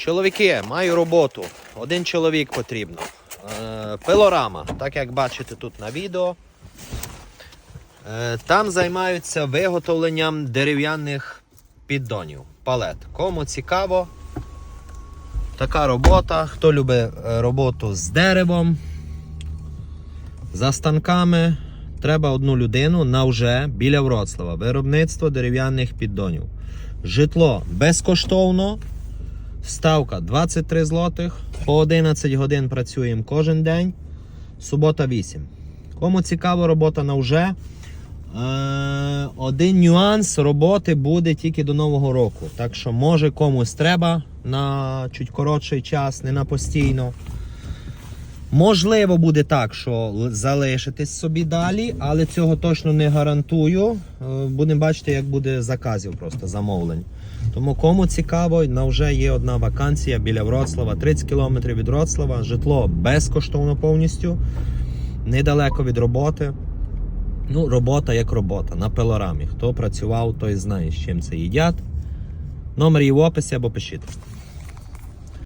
Чоловіки, маю роботу. Один чоловік потрібно. Е, пилорама, так як бачите тут на відео. Е, там займаються виготовленням дерев'яних піддонів, палет. Кому цікаво, така робота. Хто любить е, роботу з деревом, за станками, треба одну людину на вже біля Вроцлава. Виробництво дерев'яних піддонів. Житло безкоштовно. Ставка 23 злотих. По 11 годин працюємо кожен день. Субота 8. Кому цікава робота на вже. Е, один нюанс роботи буде тільки до Нового року. Так що, може комусь треба на чуть коротший час, не на постійно. Можливо, буде так, що залишитесь собі далі, але цього точно не гарантую. Е, Будемо бачити, як буде заказів просто замовлень. Тому кому цікаво, на вже є одна вакансія біля Вроцлава, 30 км від Вроцлава, житло безкоштовно повністю, недалеко від роботи. Ну, робота як робота на пилорамі. Хто працював, той знає, з чим це їдять. Номер є в описі або пишіть.